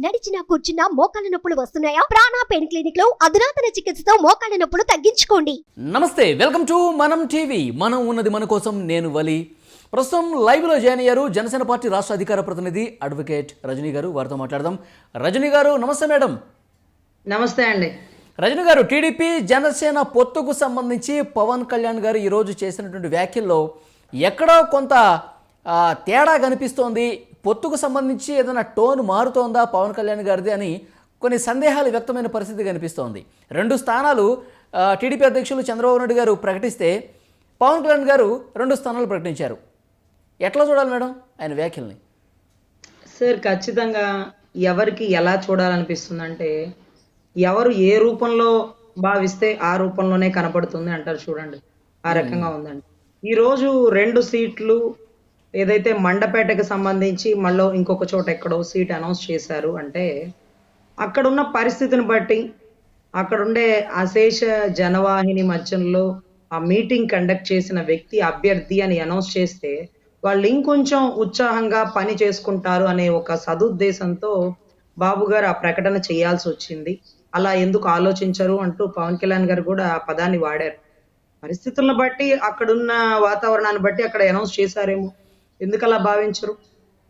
నడిచినా కూర్చున్నా మోకాళ్ళ నొప్పులు వస్తున్నాయా? ప్రాణా పెయిన్ క్లినిక్లో అధునాతన చికిత్సతో మోకాళ్ళ నొప్పులు తగ్గించుకోండి. నమస్తే వెల్కమ్ టు మనం టీవీ. మనం ఉన్నది మన కోసం నేను వలి. ప్రస్తుతం లైవ్లో జాయిన్ అయ్యారు జనసేన పార్టీ రాష్ట్ర అధికార ప్రతినిధి అడ్వకేట్ రజనీ గారు. వారితో మాట్లాడదాం. రజనీ గారు నమస్తే మేడం. నమస్తే అండి. రజనీ గారు టీడీపీ జనసేన పొత్తుకు సంబంధించి పవన్ కళ్యాణ్ గారు ఈరోజు చేసినటువంటి వ్యాఖ్యల్లో ఎక్కడో కొంత ఆ, తేడా కనిపిస్తోంది. పొత్తుకు సంబంధించి ఏదైనా టోన్ మారుతోందా పవన్ కళ్యాణ్ గారిది అని కొన్ని సందేహాలు వ్యక్తమైన పరిస్థితి కనిపిస్తోంది. రెండు స్థానాలు టీడీపీ అధ్యక్షులు చంద్రబాబు నాయుడు గారు ప్రకటిస్తే పవన్ కళ్యాణ్ గారు రెండు స్థానాలు ప్రకటించారు. ఎట్లా చూడాలి మేడం ఆయన వ్యాఖ్యల్ని? సార్ ఖచ్చితంగా ఎవరికి ఎలా చూడాలనిపిస్తుందంటే ఎవరు ఏ రూపంలో భావిస్తే ఆ రూపంలోనే కనపడుతుంది అంటారు చూడండి. ఆ రకంగా ఉందండి. ఈ రోజు రెండు సీట్లు ఏదైతే మండపేటకు సంబంధించి మళ్ళీ ఇంకొక చోట ఎక్కడో సీట్ అనౌన్స్ చేశారు అంటే అక్కడున్న పరిస్థితిని బట్టి అక్కడుండే అశేష జనవాహిని మధ్యలో ఆ మీటింగ్ కండక్ట్ చేసిన వ్యక్తి అభ్యర్థి అని అనౌన్స్ చేస్తే వాళ్ళు ఇంకొంచెం ఉత్సాహంగా పని చేసుకుంటారు అనే ఒక సదుద్దేశంతో బాబు గారు ఆ ప్రకటన చేయాల్సి వచ్చింది. అలా ఎందుకు ఆలోచించరు అంటూ పవన్ కళ్యాణ్ గారు కూడా ఆ పదాన్ని వాడారు. పరిస్థితులను బట్టి అక్కడున్న వాతావరణాన్ని బట్టి అక్కడ అనౌన్స్ చేశారేమో. ఎందుకు అలా భావించరు?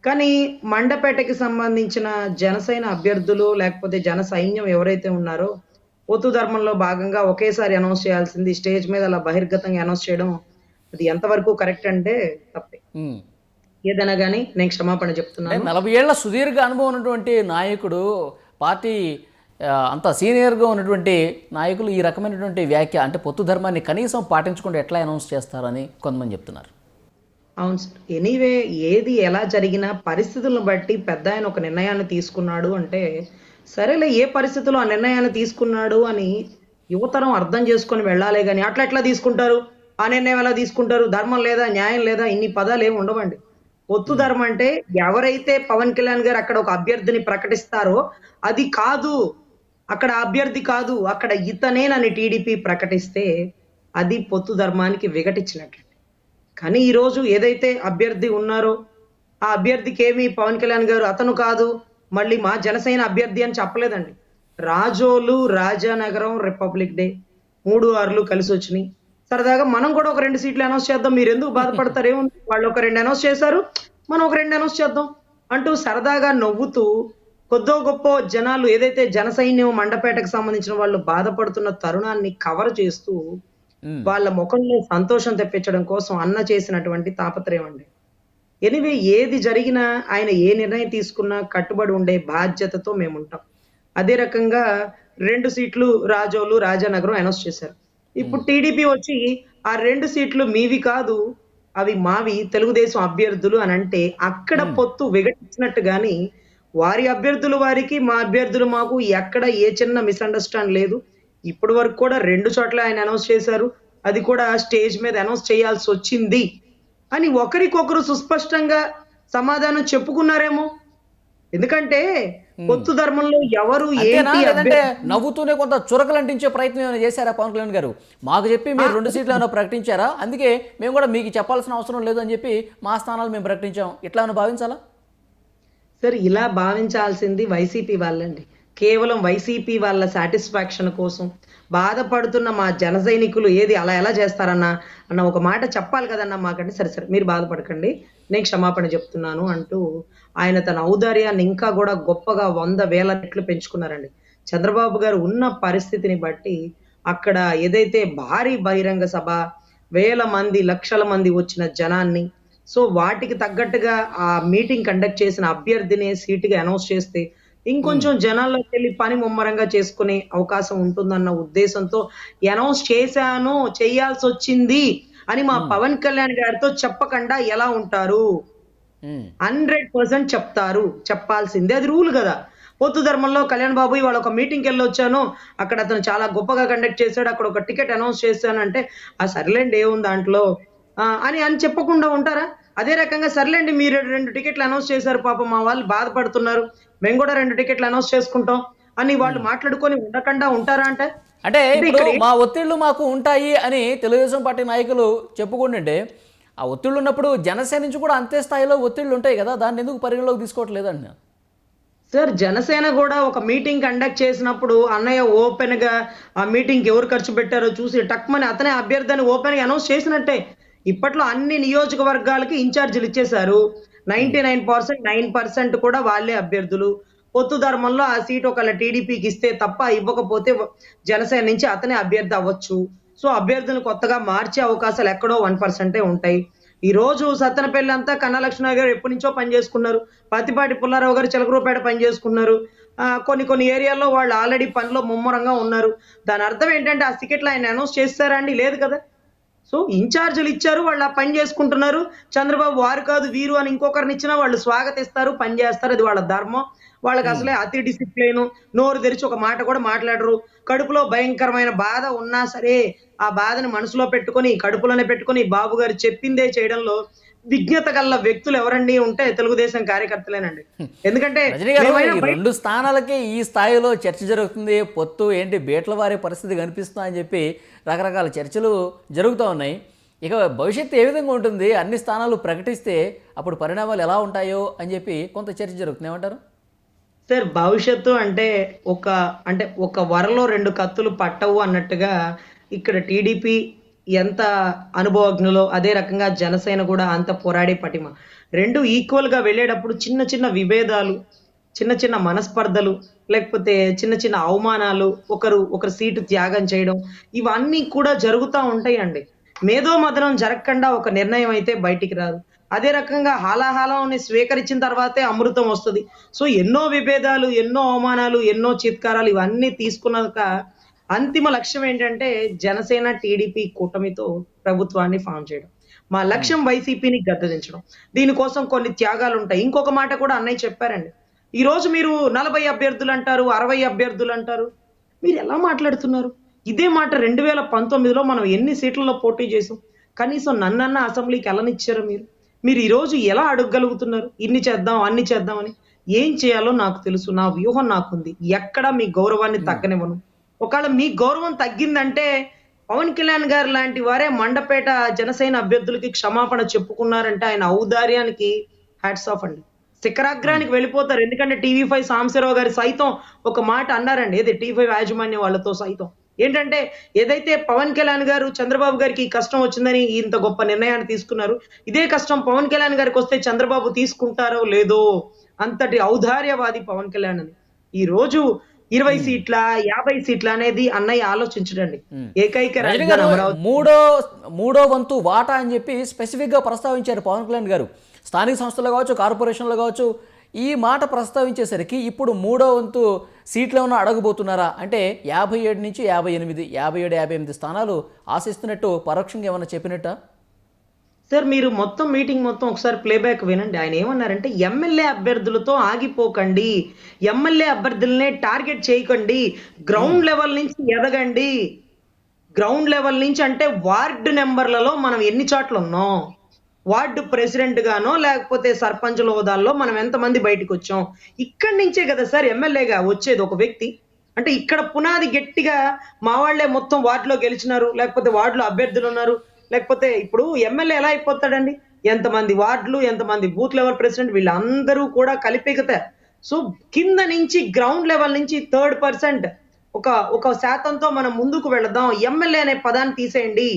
కానీ మండపేటకి సంబంధించిన జనసేన అభ్యర్థులు లేకపోతే జన సైన్యం ఎవరైతే ఉన్నారో పొత్తు ధర్మంలో భాగంగా ఒకేసారి అనౌన్స్ చేయాల్సింది స్టేజ్ మీద అలా బహిర్గతంగా అనౌన్స్ చేయడం అది ఎంతవరకు కరెక్ట్ అంటే తప్పే. ఏదైనా కానీ నేను క్షమాపణ చెప్తున్నాను. నలభై ఏళ్ళ సుదీర్ఘ అనుభవం ఉన్నటువంటి నాయకుడు పార్టీ అంత సీనియర్గా ఉన్నటువంటి నాయకులు ఈ రకమైనటువంటి వ్యాఖ్య అంటే పొత్తు ధర్మాన్ని కనీసం పాటించకుండా ఎట్లా అనౌన్స్ చేస్తారని కొంతమంది చెప్తున్నారు. అవును ఎనీవే ఏది ఎలా జరిగినా పరిస్థితులను బట్టి పెద్ద ఆయన ఒక నిర్ణయాన్ని తీసుకున్నాడు అంటే సరేలే ఏ పరిస్థితుల్లో ఆ నిర్ణయాన్ని తీసుకున్నాడు అని యువతరం అర్థం చేసుకొని వెళ్ళాలి కానీ అట్లా ఎట్లా తీసుకుంటారు? ఆ నిర్ణయం ఎలా తీసుకుంటారు? ధర్మం లేదా న్యాయం లేదా ఇన్ని పదాలు ఏమి ఉండవండి. పొత్తు ధర్మం అంటే ఎవరైతే పవన్ కళ్యాణ్ గారు అక్కడ ఒక అభ్యర్థిని ప్రకటిస్తారో అది కాదు. అక్కడ అభ్యర్థి కాదు. అక్కడ ఇతనేనని టీడీపీ ప్రకటిస్తే అది పొత్తు ధర్మానికి విఘటించినట్లు కానీ ఈ రోజు ఏదైతే అభ్యర్థి ఉన్నారో ఆ అభ్యర్థికి ఏమి పవన్ కళ్యాణ్ గారు అతను కాదు మళ్ళీ మా జనసేన అభ్యర్థి అని చెప్పలేదండి. రాజోలు రాజానగరం రిపబ్లిక్ డే మూడు ఆరులు కలిసి వచ్చినాయి. సరదాగా మనం కూడా ఒక రెండు సీట్లు అనౌన్స్ చేద్దాం. మీరు ఎందుకు బాధపడతారేమో వాళ్ళు ఒక రెండు అనౌన్స్ చేశారు మనం ఒక రెండు అనౌన్స్ చేద్దాం అంటూ సరదాగా నవ్వుతూ కొద్దో గొప్ప జనాలు ఏదైతే జనసైన్యం మండపేటకు సంబంధించిన వాళ్ళు బాధపడుతున్న తరుణాన్ని కవర్ చేస్తూ వాళ్ళ ముఖంలో సంతోషం తెప్పించడం కోసం అన్న చేసినటువంటి తాపత్రయం అండి. ఎనివే ఏది జరిగినా ఆయన ఏ నిర్ణయం తీసుకున్నా కట్టుబడి ఉండే బాధ్యతతో మేము ఉంటాం. అదే రకంగా రెండు సీట్లు రాజోలు రాజానగరం అనౌన్స్ చేశారు. ఇప్పుడు టీడీపీ వచ్చి ఆ రెండు సీట్లు మీవి కాదు అవి మావి తెలుగుదేశం అభ్యర్థులు అని అంటే అక్కడ పొత్తు విఘటించినట్టు గాని వారి అభ్యర్థులు వారికి మా అభ్యర్థులు మాకు ఎక్కడ ఏ చిన్న మిస్అండర్స్టాండ్ లేదు. ఇప్పటి వరకు కూడా రెండు చోట్ల ఆయన అనౌన్స్ చేశారు. అది కూడా స్టేజ్ మీద అనౌన్స్ చేయాల్సి వచ్చింది. అని ఒకరికొకరు సుస్పష్టంగా సమాధానం చెప్పుకున్నారేమో. ఎందుకంటే పొత్తు ధర్మంలో ఎవరు అంతేనా? ఏంటి లేదంటే అభ్యర్థి- నవ్వుతూనే కొంత చురకలు అంటించే ప్రయత్నం ఏమైనా చేశారా పవన్ కళ్యాణ్ గారు? మాకు చెప్పి మీరు రెండు సీట్లు ఏమైనా ప్రకటించారా? అందుకే మేము కూడా మీకు చెప్పాల్సిన అవసరం లేదు అని చెప్పి మా స్థానాలు మేము ప్రకటించాం. ఇట్లా ఏమైనా భావించాలా? సార్ ఇలా భావించాల్సింది వైసీపీ వాళ్ళండి. కేవలం వైసీపీ వాళ్ళ సాటిస్ఫాక్షన్ కోసం బాధపడుతున్న మా జన సైనికులు ఏది అలా ఎలా చేస్తారన్నా అన్న ఒక మాట చెప్పాలి కదన్నా మాకంటే సరే సరే మీరు బాధపడకండి. నేను క్షమాపణ చెప్తున్నాను అంటూ ఆయన తన ఔదార్యాన్ని ఇంకా కూడా గొప్పగా వంద వేల రెట్లు పెంచుకున్నారండి. చంద్రబాబు గారు ఉన్న పరిస్థితిని బట్టి అక్కడ ఏదైతే భారీ బహిరంగ సభ వేల మంది లక్షల మంది వచ్చిన జనాన్ని సో వాటికి తగ్గట్టుగా ఆ మీటింగ్ కండక్ట్ చేసిన అభ్యర్థిని సీటుగా అనౌన్స్ చేస్తే ఇంకొంచెం జనాల్లోకి వెళ్ళి పని ముమ్మరంగా చేసుకునే అవకాశం ఉంటుందన్న ఉద్దేశంతో అనౌన్స్ చేశాను చేయాల్సి వచ్చింది అని మా పవన్ కళ్యాణ్ గారితో చెప్పకుండా ఎలా ఉంటారు. హండ్రెడ్ పర్సెంట్ చెప్తారు చెప్పాల్సిందే. అది రూల్ కదా. పొత్తు ధర్మంలో కళ్యాణ్ బాబు ఇవాళ ఒక మీటింగ్కి వెళ్ళి వచ్చాను అక్కడ అతను చాలా గొప్పగా కండక్ట్ చేశాడు. అక్కడ ఒక టికెట్ అనౌన్స్ చేశాను అంటే ఆ సర్లేండి ఏముంది దాంట్లో? అని అని చెప్పకుండా ఉంటారా? అదే రకంగా సర్లేండి మీరు రెండు టికెట్లు అనౌన్స్ చేశారు. పాపం మా వాళ్ళు బాధపడుతున్నారు. మేము కూడా రెండు టికెట్లు అనౌన్స్ చేసుకుంటాం. అని వాళ్ళు మాట్లాడుకొని ఉండకుండా ఉంటారా అంటే? అంటే ఇప్పుడు మా ఒత్తిళ్ళు మాకు ఉంటాయి అని తెలుగుదేశం పార్టీ నాయకులు చెప్పుకుంటుంటే ఆ ఒత్తిళ్ళు ఉన్నప్పుడు జనసేన నుంచి కూడా అంతే స్థాయిలో ఒత్తిళ్ళు ఉంటాయి కదా దాన్ని ఎందుకు పరిగణలోకి తీసుకోవట్లేదండి? సార్ జనసేన కూడా ఒక మీటింగ్ కండక్ట్ చేసినప్పుడు అన్నయ్య ఓపెన్గా ఆ మీటింగ్ ఎవరు ఖర్చు పెట్టారో చూసి టక్మని అతనే అభ్యర్థిని ఓపెన్గా అనౌన్స్ చేసినట్టే. ఇప్పట్లో అన్ని నియోజకవర్గాలకి ఇన్ఛార్జీలు ఇచ్చేశారు. Ninety nine percent nine percent కూడా వాళ్ళే అభ్యర్థులు. పొత్తు ధర్మంలో ఆ సీట్ ఒకళ్ళ టీడీపీకి ఇస్తే తప్ప ఇవ్వకపోతే జనసేన నుంచి అతనే అభ్యర్థి అవ్వచ్చు. సో అభ్యర్థులను కొత్తగా మార్చే అవకాశాలు ఎక్కడో వన్ పర్సెంటే ఉంటాయి. ఈ రోజు సత్తెనపల్లి అంతా కన్నా లక్ష్మణ గారు ఎప్పటి నుంచో పనిచేసుకున్నారు పత్తిపాటి పుల్లారావు గారు చిలకరూపేట పనిచేసుకున్నారు కొన్ని కొన్ని ఏరియాల్లో వాళ్ళు ఆల్రెడీ పనిలో ముమ్మరంగా ఉన్నారు. దాని అర్థం ఏంటంటే ఆ టికెట్లు ఆయన అనౌన్స్ చేస్తారా అండి? లేదు కదా. సో ఇన్ఛార్జీలు ఇచ్చారు వాళ్ళు ఆ పని చేసుకుంటున్నారు. చంద్రబాబు వారు కాదు వీరు అని ఇంకొకరిని ఇచ్చినా వాళ్ళు స్వాగతిస్తారు పని చేస్తారు. అది వాళ్ళ ధర్మం. వాళ్ళకి అసలే అతి డిసిప్లిన్ నోరు తెరిచి ఒక మాట కూడా మాట్లాడరు. కడుపులో భయంకరమైన బాధ ఉన్నా సరే ఆ బాధని మనసులో పెట్టుకొని కడుపులోనే పెట్టుకొని బాబు గారు చెప్పిందే చేయడంలో విజ్ఞత గల వ్యక్తులు ఎవరండి ఉంటే తెలుగుదేశం కార్యకర్తలేనండి. ఎందుకంటే రెండు స్థానాలకి ఈ స్థాయిలో చర్చ జరుగుతుంది. పొత్తు ఏంటి బేట్ల వారి పరిస్థితి కనిపిస్తుందా అని చెప్పి రకరకాల చర్చలు జరుగుతూ ఉన్నాయి. ఇక భవిష్యత్తు ఏ విధంగా ఉంటుంది? అన్ని స్థానాలు ప్రకటిస్తే అప్పుడు పరిణామాలు ఎలా ఉంటాయో అని చెప్పి కొంత చర్చ జరుగుతుంది. ఏమంటారు? సార్ భవిష్యత్తు అంటే ఒక అంటే ఒక వరలో రెండు కత్తులు పట్టవు అన్నట్టుగా ఇక్కడ టీడీపీ ఎంత అనుభవజ్ఞులో అదే రకంగా జనసేన కూడా అంత పోరాడే పటిమ. రెండు ఈక్వల్గా వెళ్ళేటప్పుడు చిన్న చిన్న విభేదాలు చిన్న చిన్న మనస్పర్ధలు లేకపోతే చిన్న చిన్న అవమానాలు ఒకరు ఒకరు సీటు త్యాగం చేయడం ఇవన్నీ కూడా జరుగుతూ ఉంటాయండి. మేధో మదనం జరగకుండా ఒక నిర్ణయం అయితే బయటికి రాదు. అదే రకంగా హాలాహాలాన్ని స్వీకరించిన తర్వాతే అమృతం వస్తుంది. సో ఎన్నో విభేదాలు ఎన్నో అవమానాలు ఎన్నో చిత్కారాలు ఇవన్నీ తీసుకున్నాక అంతిమ లక్ష్యం ఏంటంటే జనసేన టీడీపీ కూటమితో ప్రభుత్వాన్ని ఫామ్ చేయడం. మా లక్ష్యం వైసీపీని గద్దదించడం. దీనికోసం కొన్ని త్యాగాలు ఉంటాయి. ఇంకొక మాట కూడా అన్నయ్య చెప్పారండి. ఈ రోజు మీరు నలభై అభ్యర్థులు అంటారు అరవై అభ్యర్థులు అంటారు. మీరు ఎలా మాట్లాడుతున్నారు? ఇదే మాట రెండు వేల పంతొమ్మిదిలో మనం ఎన్ని సీట్లలో పోటీ చేసాం? కనీసం నన్నన్న అసెంబ్లీకి వెళ్ళనిచ్చారు మీరు? మీరు ఈ రోజు ఎలా అడగగలుగుతున్నారు? ఇన్ని చేద్దాం అన్ని చేద్దామని ఏం చేయాలో నాకు తెలుసు. నా వ్యూహం నాకుంది. ఎక్కడ మీ గౌరవాన్ని తగ్గనివ్వను. ఒకవేళ మీ గౌరవం తగ్గిందంటే పవన్ కళ్యాణ్ గారు లాంటి వారే మండపేట జనసేన అభ్యర్థులకి క్షమాపణ చెప్పుకున్నారంటే ఆయన ఔదార్యానికి హ్యాట్స్ ఆఫ్ అండి. శిఖరాగ్రానికి వెళ్ళిపోతారు. ఎందుకంటే టీవీ ఫైవ్ సాంబశివరావు గారు సైతం ఒక మాట అన్నారండి. ఏది? టీవీ ఫైవ్ యాజమాన్యం వాళ్ళతో సైతం. ఏంటంటే ఏదైతే పవన్ కళ్యాణ్ గారు చంద్రబాబు గారికి కష్టం వచ్చిందని ఇంత గొప్ప నిర్ణయాన్ని తీసుకున్నారు ఇదే కష్టం పవన్ కళ్యాణ్ గారికి వస్తే చంద్రబాబు తీసుకుంటారో లేదో అంతటి ఔదార్యవాది పవన్ కళ్యాణ్ అని. ఈ రోజు ఇరవై సీట్ల యాభై సీట్ల అనేది అన్నయ్య ఆలోచించడండి. ఏకైక మూడో మూడో వంతు వాటా అని చెప్పి స్పెసిఫిక్గా ప్రస్తావించారు పవన్ కళ్యాణ్ గారు. స్థానిక సంస్థలు కావచ్చు కార్పొరేషన్లు కావచ్చు ఈ మాట ప్రస్తావించేసరికి ఇప్పుడు మూడో వంతు సీట్లు ఏమైనా అడగబోతున్నారా? అంటే యాభై ఏడు నుంచి యాభై ఎనిమిది యాభై ఏడు యాభై ఎనిమిది స్థానాలు ఆశిస్తున్నట్టు పరోక్షంగా ఏమైనా చెప్పినట్టా? సార్ మీరు మొత్తం మీటింగ్ మొత్తం ఒకసారి ప్లేబ్యాక్ వినండి. ఆయన ఏమన్నారంటే ఎమ్మెల్యే అభ్యర్థులతో ఆగిపోకండి. ఎమ్మెల్యే అభ్యర్థులనే టార్గెట్ చేయకండి. గ్రౌండ్ లెవెల్ నుంచి ఎదగండి. గ్రౌండ్ లెవెల్ నుంచి అంటే వార్డు నెంబర్లలో మనం ఎన్ని చోట్ల ఉన్నాం? వార్డు ప్రెసిడెంట్ గానో లేకపోతే సర్పంచుల హోదాల్లో మనం ఎంతమంది బయటకు వచ్చాం ఇక్కడి నుంచే కదా సార్ ఎమ్మెల్యేగా వచ్చేది ఒక వ్యక్తి. అంటే ఇక్కడ పునాది గట్టిగా మా వాళ్ళే మొత్తం వార్డులో గెలిచినారు లేకపోతే వార్డులో అభ్యర్థులు ఉన్నారు. లేకపోతే ఇప్పుడు ఎమ్మెల్యే ఎలా అయిపోతాడండి? ఎంతమంది వార్డులు ఎంతమంది బూత్ లెవెల్ ప్రెసిడెంట్ వీళ్ళందరూ కూడా కలిపికతే సో కింద నుంచి గ్రౌండ్ లెవెల్ నుంచి థర్డ్ పర్సెంట్ ఒక ఒక శాతంతో మనం ముందుకు వెళదాం. ఎమ్మెల్యే అనే పదాన్ని తీసేయండి.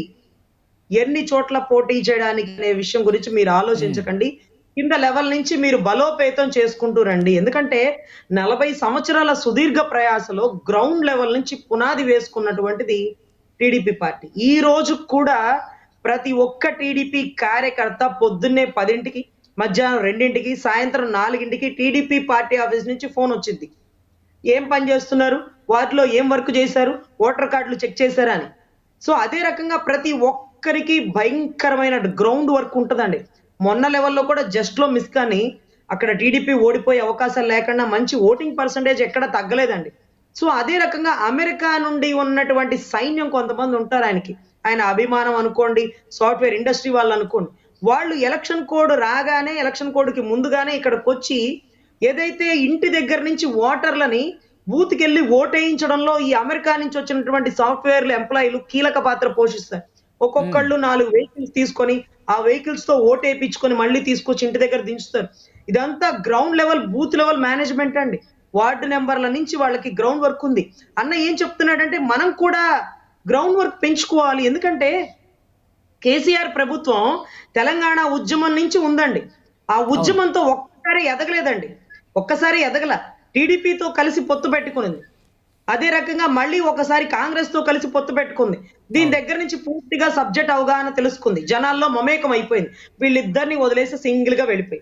ఎన్ని చోట్ల పోటీ చేయడానికి అనే విషయం గురించి మీరు ఆలోచించకండి. కింద లెవెల్ నుంచి మీరు బలోపేతం చేసుకుంటూ రండి. ఎందుకంటే నలభై సంవత్సరాల సుదీర్ఘ ప్రయాసలో గ్రౌండ్ లెవెల్ నుంచి పునాది వేసుకున్నటువంటిది టీడీపీ పార్టీ. ఈ రోజు కూడా ప్రతి ఒక్క టీడీపీ కార్యకర్త పొద్దున్నే పదింటికి మధ్యాహ్నం రెండింటికి సాయంత్రం నాలుగింటికి టీడీపీ పార్టీ ఆఫీస్ నుంచి ఫోన్ వచ్చింది. ఏం పని చేస్తున్నారు? వాటిలో ఏం వర్క్ చేశారు? ఓటర్ కార్డులు చెక్ చేశారా అని. సో అదే రకంగా ప్రతి ఒక్కరికి భయంకరమైన గ్రౌండ్ వర్క్ ఉంటుందండి. మొన్న లెవెల్లో కూడా జస్ట్లో మిస్ కానీ అక్కడ టీడీపీ ఓడిపోయే అవకాశాలు లేకుండా మంచి ఓటింగ్ పర్సంటేజ్ ఎక్కడ తగ్గలేదండి. సో అదే రకంగా అమెరికా నుండి ఉన్నటువంటి సైన్యం కొంతమంది ఉంటారు ఆయనకి. ఆయన అభిమానం అనుకోండి సాఫ్ట్వేర్ ఇండస్ట్రీ వాళ్ళు అనుకోండి వాళ్ళు ఎలక్షన్ కోడ్ రాగానే ఎలక్షన్ కోడ్కి ముందుగానే ఇక్కడికి వచ్చి ఏదైతే ఇంటి దగ్గర నుంచి ఓటర్లని బూత్కి వెళ్ళి ఓటేయించడంలో ఈ అమెరికా నుంచి వచ్చినటువంటి సాఫ్ట్వేర్లు ఎంప్లాయీలు కీలక పాత్ర పోషిస్తారు. ఒక్కొక్కళ్ళు నాలుగు వెహికల్స్ తీసుకొని ఆ వెహికల్స్తో ఓటేపించుకొని మళ్ళీ తీసుకొచ్చి ఇంటి దగ్గర దించుతారు. ఇదంతా ground level booth level management అండి. వార్డు నెంబర్ల నుంచి వాళ్ళకి గ్రౌండ్ వర్క్ ఉంది. అన్న ఏం చెప్తున్నాడంటే మనం కూడా గ్రౌండ్ వర్క్ పెంచుకోవాలి. ఎందుకంటే కేసీఆర్ ప్రభుత్వం తెలంగాణ ఉద్యమం నుంచి ఉందండి. ఆ ఉద్యమంతో ఒక్కసారి ఎదగలేదండి. ఒక్కసారి ఎదగల. టీడీపీతో కలిసి పొత్తు పెట్టుకునింది అదే రకంగా మళ్ళీ ఒకసారి కాంగ్రెస్తో కలిసి పొత్తు పెట్టుకుంది. దీని దగ్గర నుంచి పూర్తిగా సబ్జెక్ట్ అవగాహన తెలుసుకుంది. జనాల్లో మమేకం అయిపోయింది. వీళ్ళిద్దరిని వదిలేసి సింగిల్గా వెళ్ళిపోయి.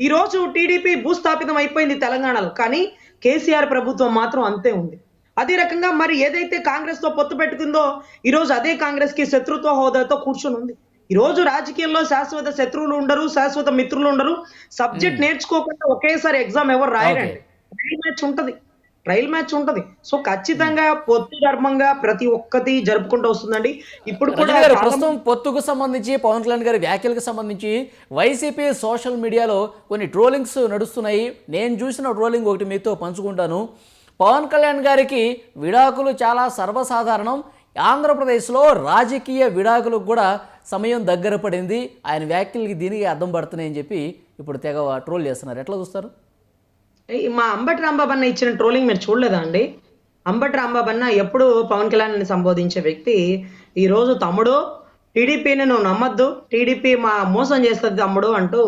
ఈ రోజు టీడీపీ భూస్థాపితం అయిపోయింది తెలంగాణలో. కానీ కేసీఆర్ ప్రభుత్వం మాత్రం అంతే ఉంది. అదే రకంగా మరి ఏదైతే కాంగ్రెస్తో పొత్తు పెట్టుకుందో ఈ రోజు అదే కాంగ్రెస్కి శత్రుత్వ హోదాతో కూర్చొని ఉంది. ఈ రోజు రాజకీయంలో శాశ్వత శత్రువులు ఉండరు శాశ్వత మిత్రులు ఉండరు. సబ్జెక్ట్ నేర్చుకోకుండా ఒకేసారి ఎగ్జామ్ ఎవరు రాయరండి? ట్రయల్ మ్యాచ్ ఉంటది. ట్రయల్ మ్యాచ్ ఉంటది. సో ఖచ్చితంగా పొత్తు ధర్మంగా ప్రతి ఒక్కటి జరుపుకుంటూ వస్తుందండి. ఇప్పుడు కూడా ప్రస్తుతం పొత్తుకు సంబంధించి పవన్ కళ్యాణ్ గారి వ్యాఖ్యలకు సంబంధించి వైసీపీ సోషల్ మీడియాలో కొన్ని ట్రోలింగ్స్ నడుస్తున్నాయి. నేను చూసిన ట్రోలింగ్ ఒకటి మీతో పంచుకుంటాను. పవన్ కళ్యాణ్ గారికి విడాకులు చాలా సర్వసాధారణం. ఆంధ్రప్రదేశ్లో రాజకీయ విడాకులకు కూడా సమయం దగ్గర పడింది. ఆయన వ్యాఖ్యలకి దీనికి అర్థం పడుతున్నాయని చెప్పి ఇప్పుడు తెగ ట్రోల్ చేస్తున్నారు. ఎట్లా చూస్తారు? మా అంబటి రాంబాబు అన్న ఇచ్చిన ట్రోలింగ్ మీరు చూడలేదా అండి? అంబటి రాంబాబు అన్న ఎప్పుడు పవన్ కళ్యాణ్ సంబోధించే వ్యక్తి. ఈరోజు తమ్ముడు టీడీపీని నువ్వు నమ్మద్దు టీడీపీ మా మోసం చేస్తుంది తమ్ముడు అంటూ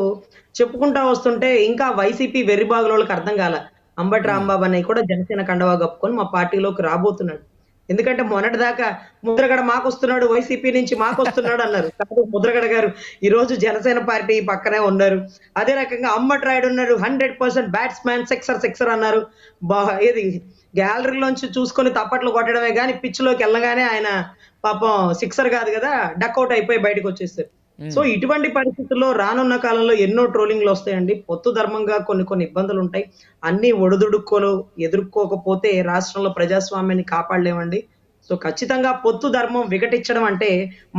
చెప్పుకుంటా వస్తుంటే ఇంకా వైసీపీ వెర్రిబాగులోళ్ళకి అర్థం కాలే. అంబటి రాంబాబు అన్నయ్య కూడా జనసేన కండవా కప్పుకొని మా పార్టీలోకి రాబోతున్నాడు. ఎందుకంటే మొన్నటి దాకా ముద్రగడ మాకు వస్తున్నాడు వైసీపీ నుంచి మాకు వస్తున్నాడు అన్నారు. కాదు ముద్రగడ గారు ఈ రోజు జనసేన పార్టీ పక్కనే ఉన్నారు. అదే రకంగా అంబట్ రాయుడు ఉన్నారు hundred percent batsmen sixer sixer అన్నారు. బా ఏది గ్యాలరీలోంచి చూసుకొని తప్పట్లు కొట్టడమే కానీ పిచ్లోకి వెళ్ళగానే ఆయన పాపం సిక్సర్ కాదు కదా డక్అవుట్ అయిపోయి బయటకు వచ్చేస్తారు సో ఇటువంటి పరిస్థితుల్లో రానున్న కాలంలో ఎన్నో ట్రోలింగ్లు వస్తాయండి. పొత్తు ధర్మంగా కొన్ని కొన్ని ఇబ్బందులు ఉంటాయి. అన్ని ఒడిదుడుకోలు ఎదుర్కోకపోతే రాష్ట్రంలో ప్రజాస్వామ్యాన్ని కాపాడలేమండి. సో ఖచ్చితంగా పొత్తు ధర్మం వికటించడం అంటే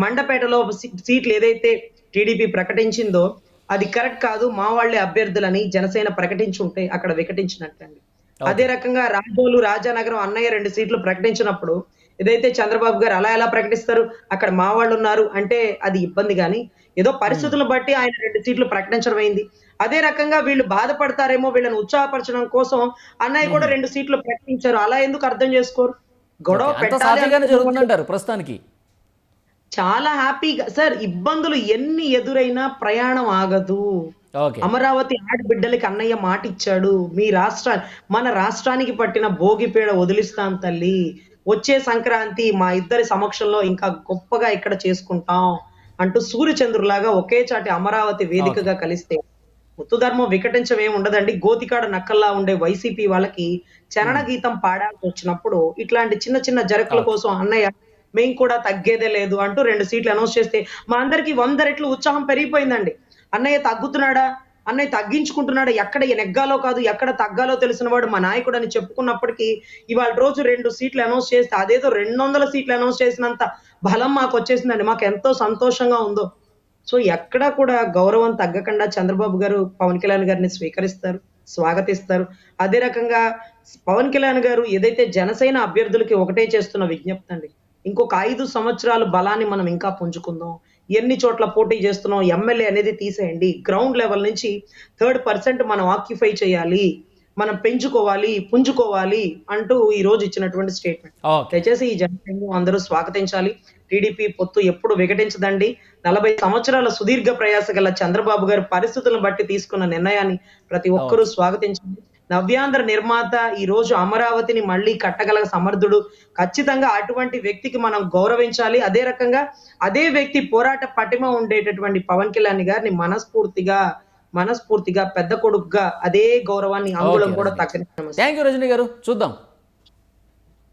మండపేటలో సీట్లు ఏదైతే టీడీపీ ప్రకటించిందో అది కరెక్ట్ కాదు. మా వాళ్ళే అభ్యర్థులని జనసేన ప్రకటించుంటే అక్కడ వికటించినట్టండి. అదే రకంగా రాజోలు రాజానగరం అన్నయ్య రెండు సీట్లు ప్రకటించినప్పుడు ఏదైతే చంద్రబాబు గారు అలా ఎలా ప్రకటిస్తారు అక్కడ మా వాళ్ళు ఉన్నారు అంటే అది ఇబ్బంది కానీ ఏదో పరిస్థితులను బట్టి ఆయన రెండు సీట్లు ప్రకటించడం అయింది అదే రకంగా వీళ్ళు బాధపడతారేమో వీళ్ళని ఉత్సాహపరచడం కోసం అన్నయ్య కూడా రెండు సీట్లు ప్రకటించారు. అలా ఎందుకు అర్థం చేసుకోరు? గొడవ పెట్టాలి ప్రస్తుతానికి. చాలా హ్యాపీగా సార్ ఇబ్బందులు ఎన్ని ఎదురైనా ప్రయాణం ఆగదు. అమరావతి ఆడబిడ్డలకి అన్నయ్య మాట ఇచ్చాడు మీ రాష్ట్ర మన రాష్ట్రానికి పట్టిన భోగిపేడ వదిలిస్తాం తల్లి. వచ్చే సంక్రాంతి మా ఇద్దరి సమక్షంలో ఇంకా గొప్పగా ఇక్కడ చేసుకుంటాం అంటూ సూర్యచంద్రులాగా ఒకే చాటి అమరావతి వేదికగా కలిస్తే ముత్తు ధర్మం వికటించడం ఏమి ఉండదండి. గోతికాడ నక్కల్లా ఉండే వైసీపీ వాళ్ళకి చరణ గీతం పాడాల్సి వచ్చినప్పుడు ఇట్లాంటి చిన్న చిన్న జరకుల కోసం అన్నయ్య మేం కూడా తగ్గేదే లేదు అంటూ రెండు సీట్లు అనౌన్స్ చేస్తే మా అందరికి వంద రెట్లు ఉత్సాహం పెరిగిపోయిందండి. అన్నయ్య తగ్గుతున్నాడా? అన్నయ్య తగ్గించుకుంటున్నాడు? ఎక్కడ నెగ్గాలో కాదు ఎక్కడ తగ్గాలో తెలిసిన వాడు మా నాయకుడు అని చెప్పుకున్నప్పటికీ ఇవాళ రోజు రెండు సీట్లు అనౌన్స్ చేస్తే అదేదో రెండు వందల సీట్లు అనౌన్స్ చేసినంత బలం మాకు వచ్చేసిందండి. మాకు ఎంతో సంతోషంగా ఉందో. సో ఎక్కడా కూడా గౌరవం తగ్గకుండా చంద్రబాబు గారు పవన్ కళ్యాణ్ గారిని స్వీకరిస్తారు స్వాగతిస్తారు. అదే రకంగా పవన్ కళ్యాణ్ గారు ఏదైతే జనసేన అభ్యర్థులకి ఒకటే చేస్తున్న విజ్ఞప్తి అండి. ఇంకొక ఐదు సంవత్సరాలు బలాన్ని మనం ఇంకా పుంజుకుందాం. ఎన్ని చోట్ల పోటీ చేస్తున్నాం ఎమ్మెల్యే అనేది తీసేయండి. గ్రౌండ్ లెవెల్ నుంచి థర్డ్ పర్సెంట్ మనం ఆక్యుపై చేయాలి మనం పెంచుకోవాలి పుంజుకోవాలి అంటూ ఈ రోజు ఇచ్చినటువంటి స్టేట్మెంట్ దయచేసి ఈ జనసంఘం అందరూ స్వాగతించాలి. టీడీపీ పొత్తు ఎప్పుడు వికటించదండి. నలభై సంవత్సరాల సుదీర్ఘ ప్రయాస గల చంద్రబాబు గారు పరిస్థితులను బట్టి తీసుకున్న నిర్ణయాన్ని ప్రతి ఒక్కరూ స్వాగతించండి. నవ్యాంధ్ర నిర్మాత ఈ రోజు అమరావతిని మళ్ళీ కట్టగల సమర్థుడు. ఖచ్చితంగా అటువంటి వ్యక్తికి మనం గౌరవించాలి. అదే రకంగా అదే వ్యక్తి పోరాట పటిమ ఉండేటటువంటి పవన్ కళ్యాణ్ గారిని మనస్ఫూర్తిగా మనస్ఫూర్తిగా పెద్ద కొడుకుగా అదే గౌరవాన్ని అంగుళం కూడా తగ్గని థ్యాంక్ యూ రజనీ గారు. చూద్దాం.